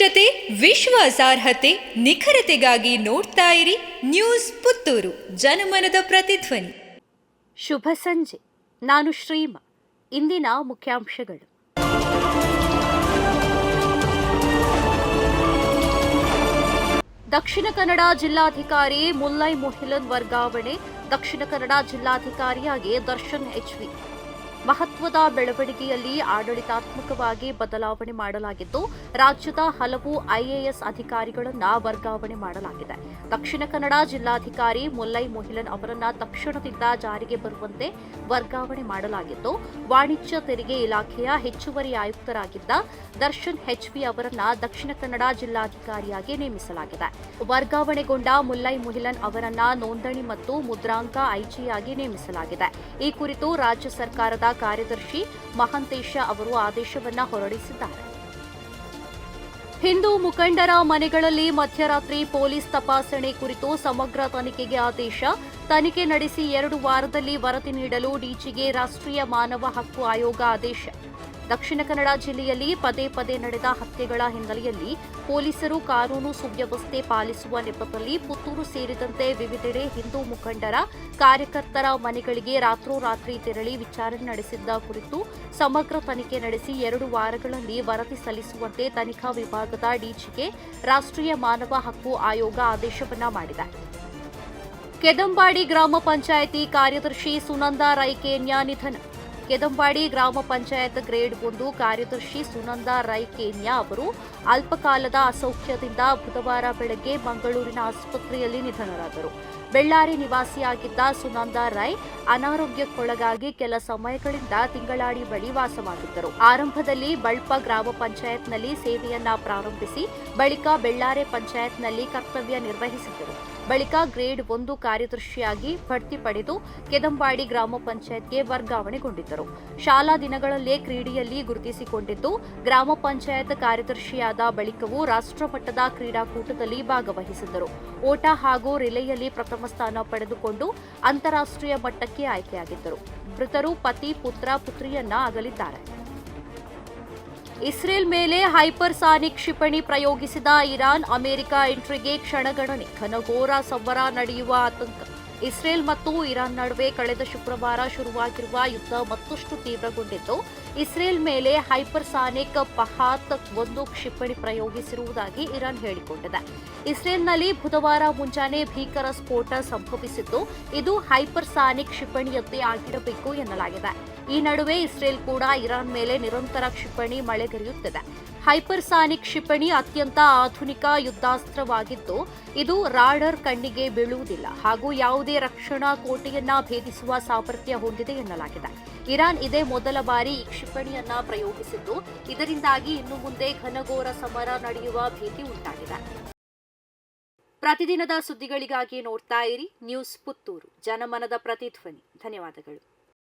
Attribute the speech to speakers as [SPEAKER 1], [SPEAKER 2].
[SPEAKER 1] ವಸ್ತುನಿಷ್ಠತೆ ವಿಶ್ವಾಸಾರ್ಹತೆ ನಿಖರತೆಗಾಗಿ ನೋಡ್ತಾ ಇರಿ ನ್ಯೂಸ್ ಪುತ್ತೂರು. ಜನಮನದ ಪ್ರತಿಧ್ವನಿ.
[SPEAKER 2] ಶುಭ ಸಂಜೆ. ನಾನು ಶ್ರೀಮ. ಇಂದಿನ ಮುಖ್ಯಾಂಶಗಳು. ದಕ್ಷಿಣ ಕನ್ನಡ ಜಿಲ್ಲಾಧಿಕಾರಿ ಮುಲ್ಲೈ ಮೊಹಿಲನ್ ವರ್ಗಾವಣೆ, ದಕ್ಷಿಣ ಕನ್ನಡ ಜಿಲ್ಲಾಧಿಕಾರಿಯಾಗಿ ದರ್ಶನ್ ಎಚ್ವಿ ಮಹತ್ವದ ಬೆಳವಣಿಗೆಯಲ್ಲಿ ಆಡಳಿತಾತ್ಮಕವಾಗಿ ಬದಲಾವಣೆ ಮಾಡಲಾಗಿದ್ದು, ರಾಜ್ಯದ ಹಲವು ಐಎಎಸ್ ಅಧಿಕಾರಿಗಳನ್ನು ವರ್ಗಾವಣೆ ಮಾಡಲಾಗಿದೆ. ದಕ್ಷಿಣ ಕನ್ನಡ ಜಿಲ್ಲಾಧಿಕಾರಿ ಮುಲ್ಲೈ ಮೊಹಿಲನ್ ಅವರನ್ನು ತಕ್ಷಣದಿಂದ ಜಾರಿಗೆ ಬರುವಂತೆ ವರ್ಗಾವಣೆ ಮಾಡಲಾಗಿದ್ದು, ವಾಣಿಜ್ಯ ತೆರಿಗೆ ಇಲಾಖೆಯ ಹೆಚ್ಚುವರಿ ಆಯುಕ್ತರಾಗಿದ್ದ ದರ್ಶನ್ ಹೆಚ್ವಿ ಅವರನ್ನು ದಕ್ಷಿಣ ಕನ್ನಡ ಜಿಲ್ಲಾಧಿಕಾರಿಯಾಗಿ ನೇಮಿಸಲಾಗಿದೆ. ವರ್ಗಾವಣೆಗೊಂಡ ಮುಲ್ಲೈ ಮೊಹಿಲನ್ ಅವರನ್ನ ನೋಂದಣಿ ಮತ್ತು ಮುದ್ರಾಂಕ ಐಜಿಯಾಗಿ ನೇಮಿಸಲಾಗಿದೆ. ಈ ಕುರಿತು ರಾಜ್ಯ ಸರ್ಕಾರದ ಕಾರ್ಯದರ್ಶಿ ಮಹಾಂತೇಶ ಅವರು ಆದೇಶವನ್ನ ಹೊರಡಿಸಿದ್ದಾರೆ. ಹಿಂದೂ ಮುಖಂಡರ ಮನೆಗಳಲ್ಲಿ ಮಧ್ಯರಾತ್ರಿ ಪೊಲೀಸ್ ತಪಾಸಣೆ ಕುರಿತು ಸಮಗ್ರ ತನಿಖೆಗೆ ಆದೇಶ ತನಿಖೆ ನಡೆಸಿ ಎರಡು ವಾರದಲ್ಲಿ ವರದಿ ನೀಡಲು ಡಿಜಿಗೆ ರಾಷ್ಟ್ರೀಯ ಮಾನವ ಹಕ್ಕು ಆಯೋಗ ಆದೇಶ. ದಕ್ಷಿಣ ಕನ್ನಡ ಜಿಲ್ಲೆಯಲ್ಲಿ ಪದೇ ಪದೇ ನಡೆದ ಹತ್ಯೆಗಳ ಹಿನ್ನೆಲೆಯಲ್ಲಿ ಪೊಲೀಸರು ಕಾನೂನು ಸುವ್ಯವಸ್ಥೆ ಪಾಲಿಸುವ ನೆಪದಲ್ಲಿ ಪುತ್ತೂರು ಸೇರಿದಂತೆ ವಿವಿಧೆಡೆ ಹಿಂದೂ ಮುಖಂಡರ ಕಾರ್ಯಕರ್ತರ ಮನೆಗಳಿಗೆ ರಾತ್ರೋರಾತ್ರಿ ತೆರಳಿ ವಿಚಾರಣೆ ನಡೆಸಿದ್ದ ಕುರಿತು ಸಮಗ್ರ ತನಿಖೆ ನಡೆಸಿ ಎರಡು ವಾರಗಳಲ್ಲಿ ವರದಿ ಸಲ್ಲಿಸುವಂತೆ ತನಿಖಾ ವಿಭಾಗದ ಡಿಜಿಗೆ ರಾಷ್ಟ್ರೀಯ ಮಾನವ ಹಕ್ಕು ಆಯೋಗ ಆದೇಶವನ್ನ ಮಾಡಿದೆ. ಕೆದಂಬಾಡಿ ಗ್ರಾಮ ಪಂಚಾಯಿತಿ ಕಾರ್ಯದರ್ಶಿ ಸುನಂದ ರೈಕೇನ್ಯ ನಿಧನ. ಕೆದಂಬಾಡಿ ಗ್ರಾಮ ಪಂಚಾಯತ್ ಗ್ರೇಡ್ ಒಂದು ಕಾರ್ಯದರ್ಶಿ ಸುನಂದ ರೈ ಕೇನ್ಯಾ ಅವರು ಅಲ್ಪಕಾಲದ ಅಸೌಖ್ಯದಿಂದ ಬುಧವಾರ ಬೆಳಗ್ಗೆ ಮಂಗಳೂರಿನ ಆಸ್ಪತ್ರೆಯಲ್ಲಿ ನಿಧನರಾದರು. ಬೆಳ್ಳಾರಿ ನಿವಾಸಿಯಾಗಿದ್ದ ಸುನಂದ ರೈ ಅನಾರೋಗ್ಯಕ್ಕೊಳಗಾಗಿ ಕೆಲ ಸಮಯಗಳಿಂದ ತಿಂಗಳಾಡಿ ಬಳಿ ವಾಸವಾಗಿದ್ದರು. ಆರಂಭದಲ್ಲಿ ಬಳ್ಪ ಗ್ರಾಮ ಪಂಚಾಯತ್ನಲ್ಲಿ ಸೇವೆಯನ್ನ ಪ್ರಾರಂಭಿಸಿ, ಬಳಿಕ ಬೆಳ್ಳಾರೆ ಪಂಚಾಯತ್ನಲ್ಲಿ ಕರ್ತವ್ಯ ನಿರ್ವಹಿಸಿದ್ದರು. ಬಳಿಕ ಗ್ರೇಡ್ ಒಂದು ಕಾರ್ಯದರ್ಶಿಯಾಗಿ ಬಡ್ತಿ ಪಡೆದು ಕೆದಂಬಾಡಿ ಗ್ರಾಮ ಪಂಚಾಯತ್ಗೆ ವರ್ಗಾವಣೆಗೊಂಡಿದ್ದರು. ಶಾಲಾ ದಿನಗಳಲ್ಲೇ ಕ್ರೀಡೆಯಲ್ಲಿ ಗುರುತಿಸಿಕೊಂಡಿದ್ದು, ಗ್ರಾಮ ಪಂಚಾಯತ್ ಕಾರ್ಯದರ್ಶಿಯಾದ ಬಳಿಕವೂ ರಾಷ್ಟ್ರಮಟ್ಟದ ಕ್ರೀಡಾಕೂಟದಲ್ಲಿ ಭಾಗವಹಿಸಿದ್ದರು. ಓಟ ಹಾಗೂ ರಿಲೆಯಲ್ಲಿ ಪ್ರಥಮ ಸ್ಥಾನ ಪಡೆದುಕೊಂಡು ಅಂತಾರಾಷ್ಟ್ರೀಯ ಮಟ್ಟಕ್ಕೆ ಆಯ್ಕೆಯಾಗಿದ್ದರು. ಮೃತರು ಪತಿ, ಪುತ್ರ, ಪುತ್ರಿಯನ್ನ ಅಗಲಿದ್ದಾರೆ. ಇಸ್ರೇಲ್ ಮೇಲೆ ಹೈಪರ್ಸಾನಿಕ್ ಕ್ಷಿಪಣಿ ಪ್ರಯೋಗಿಸಿದ ಇರಾನ್ ಅಮೆರಿಕ ಎಂಟ್ರಿಗೆ ಕ್ಷಣಗಣನೆ ಘನಘೋರ ಸಂವರ ನಡೆಯುವ ಆತಂಕ. ಇಸ್ರೇಲ್ ಮತ್ತು ಇರಾನ್ ನಡುವೆ ಕಳೆದ ಶುಕ್ರವಾರ ಶುರುವಾಗಿರುವ ಯುದ್ಧ ಮತ್ತಷ್ಟು ತೀವ್ರಗೊಂಡಿದ್ದು ಇಸ್ರೇಲ್ ಮೇಲೆ ಹೈಪರ್ಸಾನಿಕ್ ಪಹಾತ್ ಒಂದು ಕ್ಷಿಪಣಿ ಪ್ರಯೋಗಿಸಿರುವುದಾಗಿ ಇರಾನ್ ಹೇಳಿಕೊಂಡಿದೆ. ಇಸ್ರೇಲ್ನಲ್ಲಿ ಬುಧವಾರ ಮುಂಜಾನೆ ಭೀಕರ ಸ್ಫೋಟ ಸಂಭವಿಸಿದ್ದು, ಇದು ಹೈಪರ್ಸಾನಿಕ್ ಕ್ಷಿಪಣಿಯಂತೆ ಆಗಿರಬೇಕು ಎನ್ನಲಾಗಿದೆ. ಈ ನಡುವೆ ಇಸ್ರೇಲ್ ಕೂಡ ಇರಾನ್ ಮೇಲೆ ನಿರಂತರ ಕ್ಷಿಪಣಿ ಮಳೆಗರೆಯುತ್ತಿದೆ. ಹೈಪರ್ಸಾನಿಕ್ ಕ್ಷಿಪಣಿ ಅತ್ಯಂತ ಆಧುನಿಕ ಯುದ್ಧಾಸ್ತ್ರವಾಗಿದ್ದು, ಇದು ರಾಡರ್ ಕಣ್ಣಿಗೆ ಬೀಳುವುದಿಲ್ಲ. ಹಾಗೂ ಯಾವುದೇ ರಕ್ಷಣಾ ಕೋಟೆಯನ್ನ ಭೇದಿಸುವ ಸಾಮರ್ಥ್ಯ ಹೊಂದಿದೆ ಎನ್ನಲಾಗಿದೆ. ಇರಾನ್ ಇದೇ ಮೊದಲ ಬಾರಿ ಈ ಕ್ಷಿಪಣಿಯನ್ನ ಪ್ರಯೋಗಿಸಿದ್ದು, ಇದರಿಂದಾಗಿ ಇನ್ನು ಮುಂದೆ ಘನಘೋರ ಸಮರ ನಡೆಯುವ ಭೀತಿ ಉಂಟಾಗಿದೆ. ಪ್ರತಿದಿನದ ಸುದ್ದಿಗಳಿಗಾಗಿ ನೋಡ್ತಾ ಇರಿ. ನ್ಯೂಸ್ ಪುತ್ತೂರು. ಜನಮನದ ಪ್ರತಿಧ್ವನಿ. ಧನ್ಯವಾದಗಳು.